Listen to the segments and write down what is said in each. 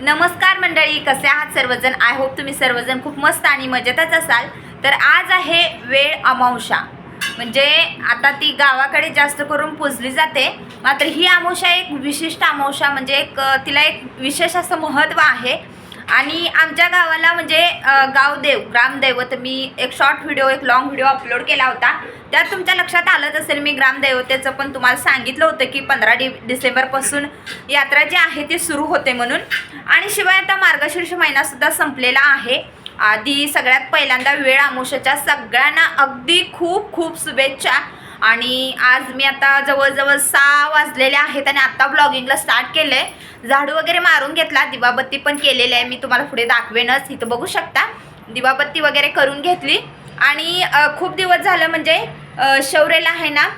नमस्कार मंडळी कसे आहात सर्वजण? आय होप तुम्ही सर्वजण खूप मस्त आणि मजेतच असाल. तर आज आहे वेळ अमावशा म्हणजे आता ती गावाकडे जास्त करून पुजली जाते. मात्र ही अमावशा एक विशिष्ट अमावशा म्हणजे एक तिला एक विशेष असं महत्त्व आहे. आणि आमच्या गावाला म्हणजे गावदेव ग्रामदैवत मी एक शॉर्ट व्हिडिओ एक लॉंग व्हिडिओ अपलोड केला होता. त्यात तुमच्या लक्षात आलंच असेल मी ग्रामदैवतेचं पण तुम्हाला सांगितलं होतं की पंधरा डि डिसेंबरपासून यात्रा जी आहे ती सुरू होते म्हणून. आणि शिवाय आता मार्गशीर्ष महिनासुद्धा संपलेला आहे. आधी सगळ्यात पहिल्यांदा वेळ आमुषाच्या सगळ्यांना अगदी खूप खूप शुभेच्छा. आणि आज मी आता जवळजवळ सहा वाजलेले आहेत आणि आत्ता ब्लॉगिंगला स्टार्ट केलं आहे झाडू वगैरे मारून घेतला दिवाबत्ती पण केलेली आहे मी तुम्हाला पुढे दाखवेनच इथं बघू शकता. दिवाबत्ती वगैरे करून घेतली. आणि खूप दिवस झालं म्हणजे शौर्यला आहे ना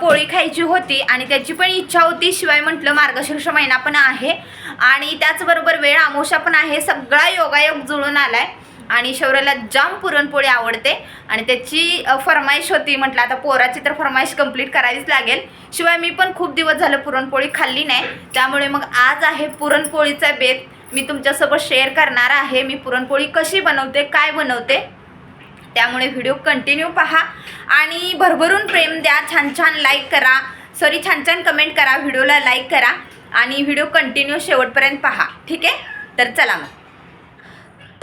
पोळी खायची होती आणि त्याची पण इच्छा होती शिवाय म्हटलं मार्गशीर्ष महिना पण आहे. आणि त्याचबरोबर वेळ आमोशा पण आहे सगळा योगायोग जुळून आला आहे आणि शौर्याला जाम पुरणपोळी आवडते. आणि त्याची फरमाईश होती म्हटलं आता पोराची तर फरमाईश कंप्लीट करावीच लागेल. शिवाय मी पण खूप दिवस झालं पुरणपोळी खाल्ली नाही. त्यामुळे मग आज आहे पुरणपोळीचा बेत. मी तुमच्यासोबत शेअर करणार आहे मी पुरणपोळी कशी बनवते काय बनवते. त्यामुळे व्हिडिओ कंटिन्यू पहा. आणि भरभरून प्रेम द्या छान छान लाईक करा. सॉरी छान छान कमेंट करा व्हिडिओला लाईक करा. आणि व्हिडिओ कंटिन्यू शेवटपर्यंत पहा. ठीक आहे? तर चला मग.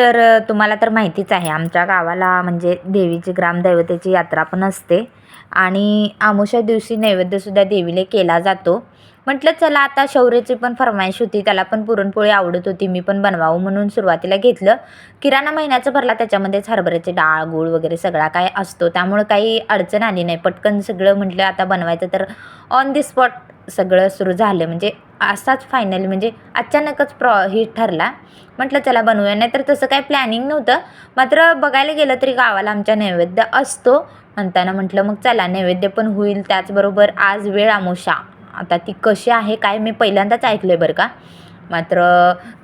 तर तुम्हाला तर माहितीच आहे आमच्या गावाला म्हणजे देवीची ग्रामदैवतेची यात्रा पण असते आणि आमुषा दिवशी नैवेद्यसुद्धा देवीला केला जातो. म्हटलं चला आता शौर्याची पण फरमाईश होती त्याला पण पुरणपोळी आवडत होती मी पण बनवावं म्हणून सुरुवातीला घेतलं. किराणा महिन्याचं भरला त्याच्यामध्येच हरभऱ्याचे डाळ गूळ वगैरे सगळा काय असतो त्यामुळं काही अडचण आली नाही. पटकन सगळं म्हटलं आता बनवायचं तर ऑन दी स्पॉट सगळं सुरू झालं. म्हणजे असाच फायनल म्हणजे अचानकच प्रॉ ही ठरला. म्हटलं चला बनवूया. नाही तर तसं काही प्लॅनिंग नव्हतं. मात्र बघायला गेलं तरी गावाला आमच्या नैवेद्य असतो. म्हणताना म्हटलं मग चला नैवेद्य पण होईल. त्याचबरोबर आज वेळ आमोशा. आता ती कशी आहे काय मी पहिल्यांदाच ऐकलं आहे बरं का? मात्र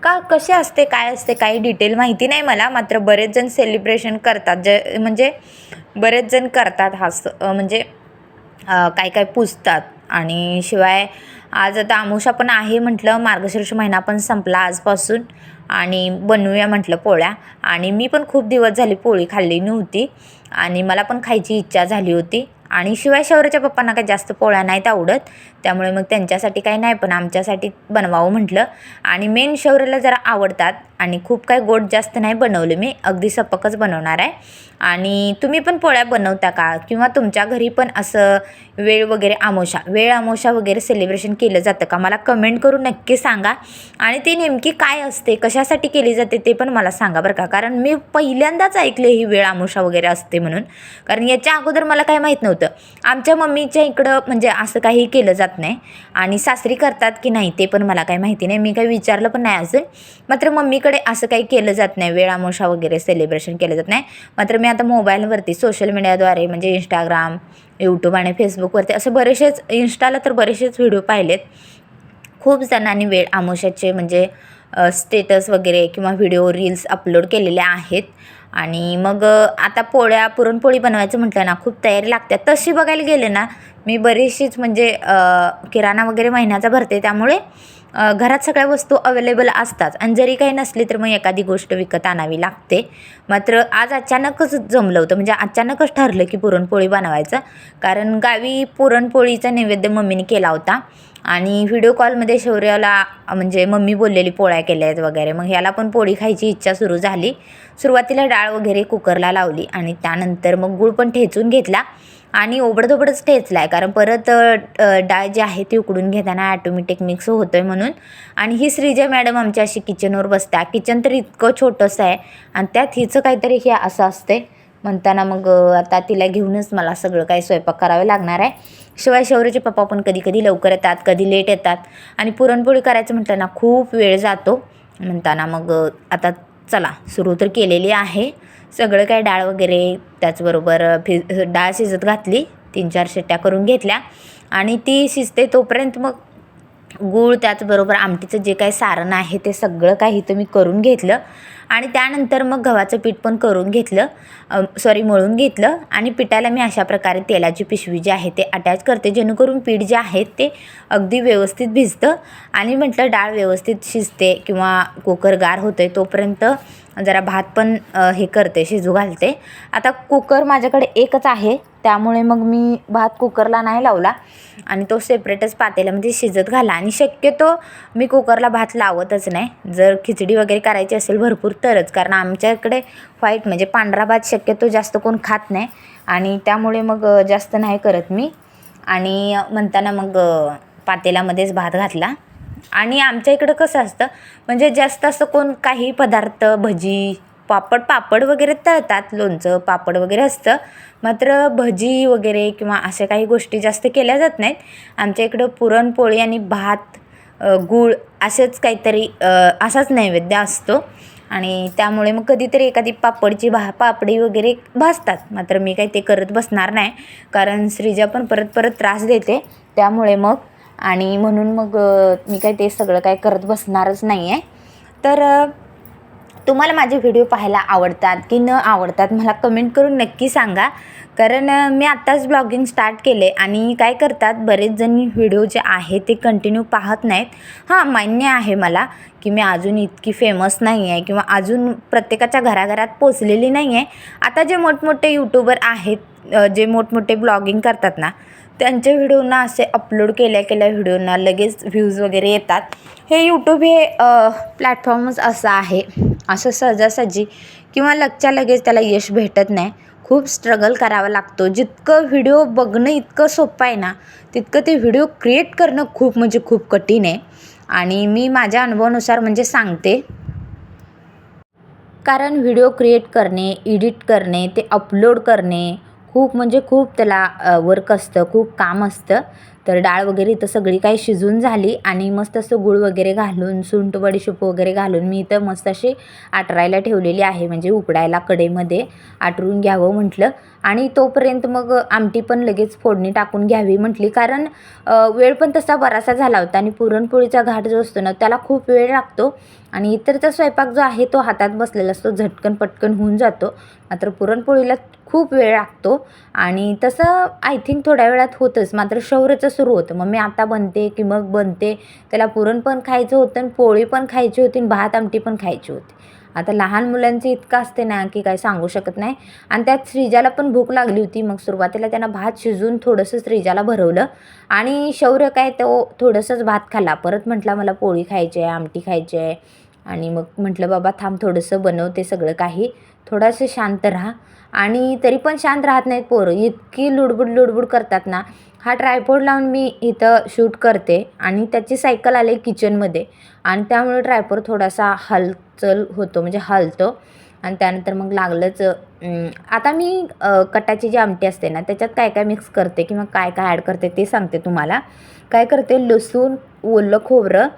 का कसे असते काय असते काही डिटेल माहिती नाही मला. मात्र बरेच जण सेलिब्रेशन करतात. जे म्हणजे बरेच जण करतात हा म्हणजे काय काय पुजतात. आणि शिवाय आज आता आमुषा पण आहे म्हटलं मार्गशीर्ष महिना पण संपला आजपासून. आणि बनवूया म्हटलं पोळ्या. आणि मी पण खूप दिवस झाली पोळी खाल्ली नव्हती. आणि मला पण खायची इच्छा झाली होती. आणि शिवाय शौर्याच्या पप्पांना काही जास्त पोळ्या नाहीत आवडत. त्यामुळे मग त्यांच्यासाठी काही नाही पण आमच्यासाठी बनवावं म्हटलं. आणि मेन शौर्याला जरा आवडतात. आणि खूप काही गोड जास्त नाही बनवलं मी अगदी सपकच बनवणार आहे. आणि तुम्ही पण पोळ्या बनवता का? किंवा तुमच्या घरी पण असं वेळ वगैरे आमोशा वेळ आमोशा वगैरे सेलिब्रेशन केलं जातं का? मला कमेंट करून नक्की सांगा. आणि ती नेमकी काय असते? कशासाठी केली जाते ते पण मला सांगा बरं का? कारण मी पहिल्यांदाच ऐकले ही वेळ आमोशा वगैरे असते म्हणून. कारण याच्या अगोदर मला काय माहीत नव्हतं. आमच्या मम्मीच्या इकडं म्हणजे असं काही केलं जात नाही. आणि सासरी करतात की नाही ते पण मला काही माहिती नाही. मी काही विचारलं पण नाही अजून. मात्र मम्मी दुसरीकडे असं काही केलं जात नाही. वेळ आमोशा वगैरे सेलिब्रेशन केलं जात नाही. मात्र मी आता मोबाईलवरती सोशल मीडियाद्वारे म्हणजे इंस्टाग्राम यूट्यूब आणि फेसबुकवरती असे बरेचसेच इंस्टाला तर बरेचसेच व्हिडिओ पाहिलेत. खूप जणांनी वेळ आमोशाचे म्हणजे स्टेटस वगैरे किंवा व्हिडिओ रील्स अपलोड केलेले आहेत. आणि मग आता पोळ्या पुरणपोळी बनवायचं म्हटलं ना खूप तयारी लागते. तशी बघायला गेले ना मी बरीचशीच म्हणजे किराणा वगैरे महिन्याचा भरते. त्यामुळे घरात सगळ्या वस्तू अवेलेबल असतात. आणि जरी काही नसली तर मग एखादी गोष्ट विकत आणावी लागते. मात्र आज अचानकच जमलं होतं. म्हणजे अचानकच ठरलं की पुरणपोळी बनवायचं. कारण गावी पुरणपोळीचा नैवेद्य मम्मीने केला होता. आणि व्हिडिओ कॉलमध्ये शौर्याला म्हणजे मम्मी बोललेली पोळ्या केल्या आहेत वगैरे. मग ह्याला पण पोळी खायची इच्छा सुरू झाली. सुरुवातीला डाळ वगैरे कुकरला लावली. आणि त्यानंतर मग गूळ पण ठेचून घेतला. आणि ओबडधोबडच ठेचला आहे कारण परत डाळ जी आहे ती उकडून घेताना ॲटोमॅटिक मिक्स होतो आहे म्हणून. आणि ही श्रीजय मॅडम आमच्या अशी किचनवर बसत्या. किचन तर इतकं छोटंसं आहे. आणि त्यात हिचं काहीतरी हे असं असते म्हणताना मग आता तिला घेऊनच मला सगळं काही स्वयंपाक करावे लागणार आहे. शिवाय शौर्यचे पप्पा पण कधी कधी लवकर येतात कधी लेट येतात. आणि पुरणपोळी करायचं म्हटलं ना खूप वेळ जातो. म्हणताना मग आता चला सुरू तर केलेली आहे. सगळं काय डाळ वगैरे त्याचबरोबर फि डाळ शिजत घातली तीन चार शिट्ट्या करून घेतल्या. आणि ती शिजते तोपर्यंत मग गूळ त्याचबरोबर आमटीचं जे काही सारण आहे ते सगळं काही इथं मी करून घेतलं. आणि त्यानंतर मग गव्हाचं पीठ पण करून घेतलं सॉरी मळून घेतलं आणि पिठाला मी अशा प्रकारे तेलाची पिशवी जी आहे ते अटॅच करते. जेणेकरून पीठ जे आहे ते अगदी व्यवस्थित भिजतं आणि म्हटलं डाळ व्यवस्थित शिजते किंवा कुकर गार होते तोपर्यंत जरा भात पण हे करते शिजू घालते. आता कुकर माझ्याकडे एकच आहे त्यामुळे मग मी भात कुकरला नाही लावला आणि तो सेपरेटच पातेल्यामध्ये शिजत घाला. आणि शक्यतो मी कुकरला भात लावतच नाही. जर खिचडी वगैरे करायची असेल भरपूर तरच कारण आमच्याकडे व्हाईट म्हणजे पांढरा भात शक्यतो जास्त कोण खात नाही. आणि त्यामुळे मग जास्त नाही करत मी. आणि म्हणताना मग पातेल्यामध्येच भात घातला. आणि आमच्या इकडं कसं असतं म्हणजे जास्त असं कोण काही पदार्थ भजी पापड पापड वगैरे तळतात लोणचं पापड वगैरे असतं. मात्र भजी वगैरे किंवा अशा काही गोष्टी जास्त केल्या जात नाहीत. आमच्या इकडं पुरणपोळी आणि भात गूळ असंच काहीतरी असाच नैवेद्य असतो. आणि त्यामुळे मग कधीतरी एखादी पापडची भा पापडी वगैरे भाजतात. मात्र मी काही ते करत बसणार नाही कारण श्रीजा पण परत परत त्रास देते त्यामुळे मग. आणि म्हणून मग मी काही ते सगळं काय करत बसणारच नाही आहे तर तुम्हाला माझे व्हिडिओ पाहायला आवडतात की न आवडतात मला कमेंट करून नक्की सांगा. कारण मी आत्ताच ब्लॉगिंग स्टार्ट केले आणि काय करतात बरेच जण व्हिडिओ जे आहे ते कंटिन्यू पाहत नाहीत. हां मान्य आहे मला की मी अजून इतकी फेमस नाही आहे किंवा अजून प्रत्येकाच्या घराघरात पोचलेली नाही आहे. आता जे मोठमोठे यूट्यूबर आहेत जे मोठमोठे ब्लॉगिंग करतात ना त्यांच्या व्हिडिओना असे अपलोड केल्या केल्या व्हिडिओना लगेच व्ह्यूज वगैरे येतात. हे यूट्यूब हे प्लॅटफॉर्मच असं आहे असं सहजासहजी किंवा लगच्या लगेच त्याला यश भेटत नाही. खूप स्ट्रगल करावा लागतो. जितकं व्हिडिओ बघणं इतकं सोपं आहे ना तितकं ते व्हिडिओ क्रिएट करणं खूप म्हणजे खूप कठीण आहे. आणि मी माझ्या अनुभवानुसार म्हणजे सांगते. कारण व्हिडिओ क्रिएट करणे एडिट करणे ते अपलोड करणे खूप म्हणजे खूप त्याला वर्क असतं खूप काम असतं. तर डाळ वगैरे इथं सगळी काही शिजून झाली आणि मस्त असं गूळ वगैरे घालून सुंट बडीशेप वगैरे घालून मी इथं मस्त अशी आटरायला ठेवलेली आहे. म्हणजे उकडायला कडेमध्ये आटरून घ्यावं म्हटलं. आणि तोपर्यंत मग आमटी पण लगेच फोडणी टाकून घ्यावी म्हटली. कारण वेळ पण तसा बरासा झाला होता आणि पुरणपोळीचा घाट जो असतो ना त्याला खूप वेळ लागतो. आणि इतरचा स्वयंपाक जो आहे तो हातात बसलेला असतो. झटकन पटकन होऊन जातो. मात्र पुरणपोळीला खूप वेळ लागतो. आणि तसं आय थिंक थोड्या वेळात होतंच. मात्र शौर्यचं सुरू होतं. मग मी आता बनते की मग बनते. त्याला पुरण पण खायचं होतं आणि पोळी पण खायची होती आणि भात आमटी पण खायची होती. आता लहान मुलांचं इतकं असते ना की काय सांगू शकत नाही. आणि त्यात श्रीजाला पण भूक लागली होती. मग सुरुवातीला त्यांना भात शिजून थोडंसं श्रीजाला भरवलं. आणि शौर्य काय तो थोडंसंच भात खाल्ला परत म्हटला मला पोळी खायची आहे आमटी खायची आहे. आणि मग म्हटलं बाबा थांब थोडंसं बनवते सगळं काही. थोडंसं शांत राहा. आणि तरी पण शांत राहत नाहीत पोरं. इतकी लुडबुड लुडबुड करतात ना. हा ट्रायपॉड लावून मी इथं शूट करते आणि त्याची सायकल आले किचनमध्ये. आणि त्यामुळे ट्रायपोड थोडासा हालचाल होतो म्हणजे हलतो. आणि त्यानंतर मग लागलंच आता मी कटाची जी आमटी असते ना त्याच्यात काय काय मिक्स करते किंवा काय काय ॲड करते ते सांगते तुम्हाला. काय करते? लसूण ओलं खोबरं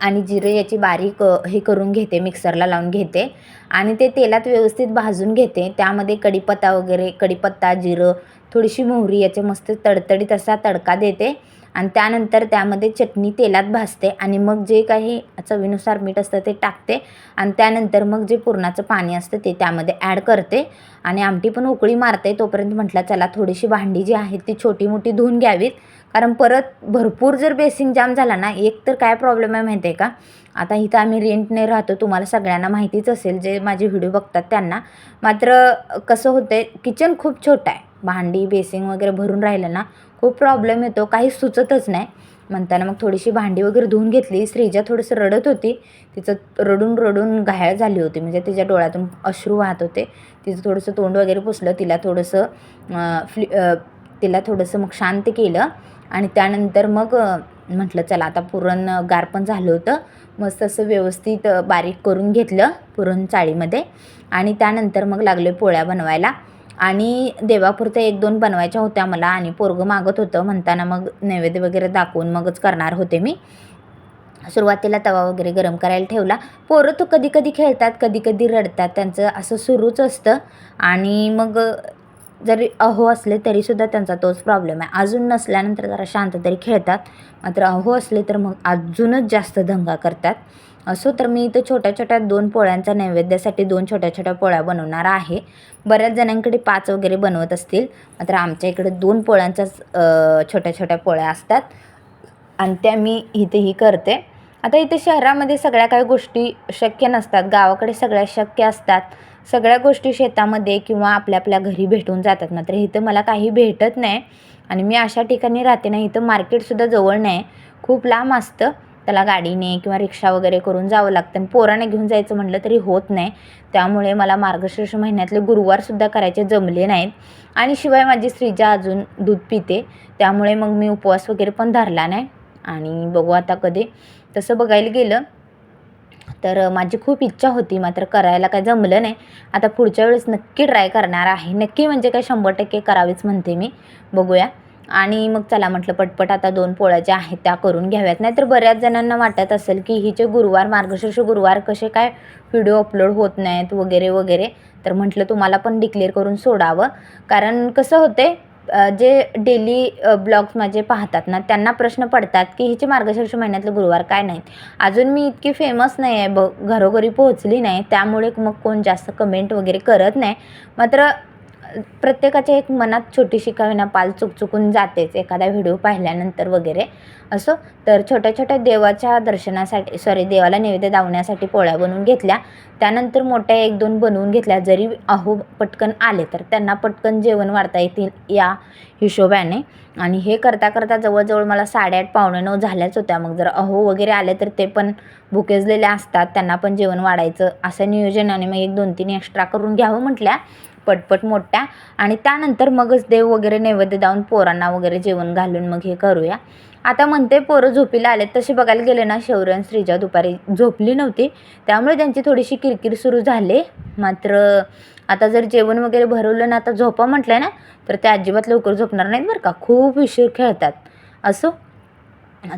आणि जिरे याची बारीक हे करून घेते मिक्सरला लावून घेते. आणि ते तेलात व्यवस्थित भाजून घेते. त्यामध्ये कढीपत्ता वगैरे कढीपत्ता जिरं थोडीशी मोहरी याचे मस्त तडतडीत असा तडका देते. आणि त्यानंतर त्यामध्ये चटणी तेलात भाजते आणि मग जे काही चवीनुसार मीठ असतं ते टाकते आणि त्यानंतर मग जे पुरणाचं पाणी असतं ते त्यामध्ये ॲड करते आणि आमटी पण उकळी मारते तोपर्यंत म्हटलं चला थोडीशी भांडी जी आहेत ती छोटी मोठी धुवून घ्यावीत. कारण परत भरपूर जर बेसिंग जाम झाला ना एक तर काय प्रॉब्लेम आहे माहिती आहे का? आता इथं आम्ही रेंटने राहतो तुम्हाला सगळ्यांना माहितीच असेल जे माझे व्हिडिओ बघतात त्यांना. मात्र कसं होतं आहे किचन खूप छोटं आहे. भांडी बेसिंग वगैरे भरून राहिलं ना खूप प्रॉब्लेम येतो. काही सुचतच नाही. म्हणताना मग थोडीशी भांडी वगैरे धुवून घेतली. श्रीजा थोडंसं रडत होती. तिचं रडून रडून घायाळ झाली होती. म्हणजे तिच्या डोळ्यातून अश्रू वाहत होते. तिचं थोडंसं तोंड वगैरे पुसलं. तिला थोडंसं फ्लि तिला थोडंसं मग शांत केलं. आणि त्यानंतर मग म्हटलं चला आता पुरण गार पण झालं होतं. मस्त असं व्यवस्थित बारीक करून घेतलं. पुरण चाळीमध्ये. आणि त्यानंतर मग लागले पोळ्या बनवायला. आणि देवापुरतं एक दोन बनवायच्या होत्या मला आणि पोरगं मागत होतं. म्हणताना मग नैवेद्य वगैरे दाखवून मगच करणार होते मी. सुरुवातीला तवा वगैरे गरम करायला ठेवला. पोरं तो कधी कधी खेळतात कधी कधी रडतात. त्यांचं असं सुरूच असतं. आणि मग जरी अहो असले तरीसुद्धा त्यांचा तोच प्रॉब्लेम आहे. अजून नसल्यानंतर जरा शांत तरी खेळतात. मात्र अहो असले तर मग अजूनच जास्त दंगा करतात. असो तर मी इथं छोट्या छोट्या दोन पोळ्यांचा नैवेद्यासाठी दोन छोट्या छोट्या पोळ्या बनवणार आहे. बऱ्याच जणांकडे पाच वगैरे बनवत असतील. मात्र आमच्या इकडे दोन पोळ्यांचाच छोट्या छोट्या पोळ्या असतात. आणि त्या मी इथेही करते. आता इथे शहरामध्ये सगळ्या काही गोष्टी शक्य नसतात. गावाकडे सगळ्या शक्य असतात. सगळ्या गोष्टी शेतामध्ये किंवा आपल्या आपल्या घरी भेटून जातात. मात्र इथं मला काही भेटत नाही. आणि मी अशा ठिकाणी राहते ना इथं मार्केटसुद्धा जवळ नाही. खूप लांब असतं. त्याला गाडीने किंवा रिक्षा वगैरे करून जावं लागतं. आणि पोराने घेऊन जायचं म्हटलं तरी होत नाही. त्यामुळे मला मार्गशीर्ष महिन्यातले गुरुवारसुद्धा करायचे जमले नाहीत. आणि शिवाय माझी श्रीजा अजून दूध पिते. त्यामुळे मग मी उपवास वगैरे पण धरला नाही. आणि बघू आता कधी. तसं बघायला गेलं तर माझी खूप इच्छा होती. मात्र करायला काय जमलं नाही. आता पुढच्या वेळेस नक्की ट्राय करणार आहे. नक्की म्हणजे काय शंभर टक्के करावीच म्हणते मी. बघूया. आणि मग चला म्हटलं पटपट आता दोन पोळ्या ज्या आहेत त्या करून घ्याव्यात. नाही तर बऱ्याच जणांना वाटत असेल की हिचे गुरुवार मार्गशीर्ष गुरुवार कसे काय व्हिडिओ अपलोड होत नाहीत वगैरे वगैरे तर म्हटलं तुम्हाला पण डिक्लेअर करून सोडावं. कारण कसं होते जे डेली ब्लॉग्स माझे पाहतात ना त्यांना प्रश्न पडतात की हिचे मार्गशीर्ष महिन्यातले गुरुवार काय नाहीत. अजून मी इतकी फेमस नाही आहे ब घरोघरी पोहोचली नाही त्यामुळे मग कोण जास्त कमेंट वगैरे करत नाही. मात्र प्रत्येकाच्या एक मनात छोटीशी का होईना पाल चुक चुकून जातेच एखादा व्हिडिओ पाहिल्यानंतर वगैरे. असो तर छोट्या छोट्या देवाच्या दर्शनासाठी सॉरी देवाला नैवेद्य दावण्यासाठी पोळ्या बनवून घेतल्या. त्यानंतर मोठ्या एक दोन बनवून घेतल्या जरी अहो पटकन आले तर त्यांना पटकन जेवण वाढता येतील या हिशोबाने. आणि हे करता करता जवळजवळ मला साडेआठ पावणे नऊ झाल्याच होत्या. मग जर अहो वगैरे आले तर ते पण भुकेजलेले असतात. त्यांना पण जेवण वाढायचं असं नियोजनाने मग एक दोन तीन एक्स्ट्रा करून घ्यावं म्हटल्या. पटपट मोठ्या आणि त्यानंतर मगच देव वगैरे नैवेद्य दावून पोरांना वगैरे जेवण घालून मग हे करूया. आता म्हणते पोरं झोपीला आले तसे बघायला गेले ना शौर्य आणि श्रीजा दुपारी झोपली नव्हती. त्यामुळे त्यांची थोडीशी किरकिर सुरू झाली. मात्र आता जर जेवण वगैरे भरवलं ना आता झोपा म्हटलं ना तर ते अजिबात लवकर झोपणार नाहीत बरं का. खूप उशीर खेळतात. असो.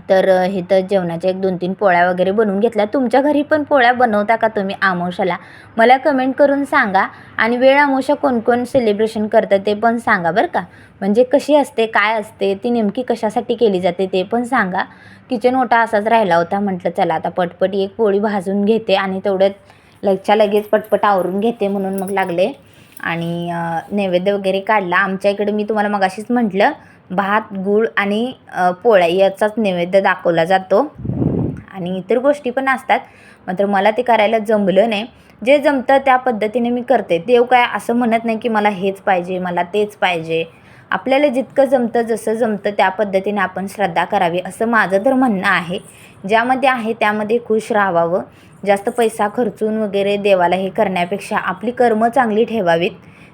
तर हे तर जेवणाच्या एक दोन तीन पोळ्या वगैरे बनवून घेतल्या. तुमच्या घरी पण पोळ्या बनवता का तुम्ही आमोशाला? मला कमेंट करून सांगा आणि वेळ आमोशा कोण कोण सेलिब्रेशन करतं ते पण सांगा बरं का. म्हणजे कशी असते काय असते ती नेमकी कशासाठी केली जाते ते पण सांगा. किचन ओटा असाच राहिला होता म्हटलं चला आता पटपट एक पोळी भाजून घेते आणि तेवढ्यात लगच्या लगेच पटपट आवरून घेते म्हणून मग लागले. आणि नैवेद्य वगैरे काढला. आमच्या इकडे मी तुम्हाला मगाशीच म्हटलं भात गूळ आणि पोळ्या याचाच नैवेद्य दाखवला जातो. आणि इतर गोष्टी पण असतात मात्र मला ते करायला जमलं नाही. जे जमतं त्या पद्धतीने मी करते. देव काय असं म्हणत नाही की मला हेच पाहिजे मला तेच पाहिजे. आपल्याला जितकं जमतं जसं जमतं त्या पद्धतीने आपण श्रद्धा करावी असं माझं तर म्हणणं आहे. ज्यामध्ये आहे त्यामध्ये खुश राहावं. जास्त पैसा खर्चून वगैरे देवाला हे करण्यापेक्षा आपली कर्म चांगली ठेवावीत.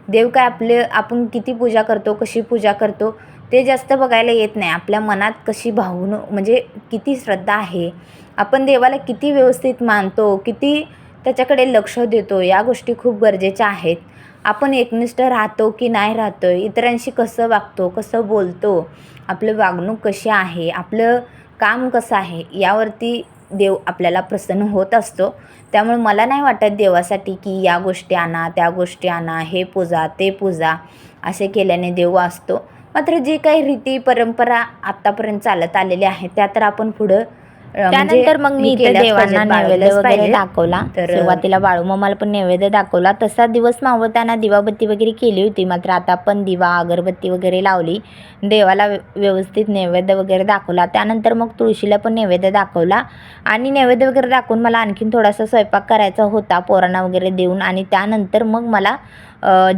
देव काय आपले आपण किती पूजा करतो कशी पूजा करतो ते जास्त बघायला येत नाही. आपल्या मनात कशी भावून म्हणजे किती श्रद्धा आहे आपण देवाला किती व्यवस्थित मानतो किती त्याच्याकडे लक्ष देतो या गोष्टी खूप गरजेच्या आहेत. आपण एकनिष्ठ राहतो की नाही राहतो इतरांशी कसं वागतो कसं बोलतो आपलं वागणूक कशी आहे आपलं काम कसं आहे यावरती देव आपल्याला प्रसन्न होत असतो. त्यामुळे मला नाही वाटत देवासाठी की या गोष्टी आणा त्या गोष्टी आणा हे पूजा ते पूजा असे केल्याने देव असतो मात्र जे काही रीती परंपरा आत्तापर्यंत चालत आलेल्या आहेत त्या तर आपण पुढं त्यानंतर मग मी इथे देवांना नैवेद्य वगैरे. दाखवला. तर- सुरुवातीला बाळूमामाला पण नैवेद्य दाखवला. तसा दिवस मावळताना दिवाबत्ती वगैरे केली होती. मात्र आता पण दिवा अगरबत्ती वगैरे लावली. देवाला व्य- व्यवस्थित नैवेद्य वगैरे दाखवला. त्यानंतर मग तुळशीला पण नैवेद्य दाखवला. आणि नैवेद्य वगैरे दाखवून मला आणखीन थोडासा स्वयंपाक करायचा होता. पोरांना वगैरे देऊन. आणि त्यानंतर मग मला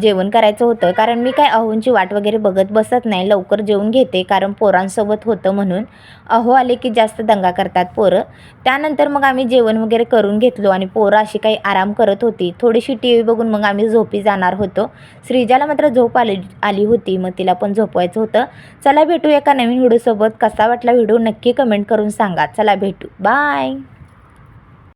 जेवण करायचं होतं. कारण मी काय अहोंची वाट वगैरे बघत बसत नाही. लवकर जेवून घेते. कारण पोरांसोबत होतं म्हणून. अहो आले की जास्त दंगा करतात. पोरं. त्यानंतर मग आम्ही जेवण वगैरे करून घेतलो आणि पोरं अशी काही आराम करत होती. थोडीशी टी व्ही बघून मग आम्ही झोपी जाणार होतो. श्रीजाला मात्र झोप आली आली होती. मग तिला पण झोपवायचं होतं. चला भेटू एका नवीन व्हिडिओसोबत. कसा वाटला व्हिडिओ नक्की कमेंट करून सांगा. चला भेटू. बाय.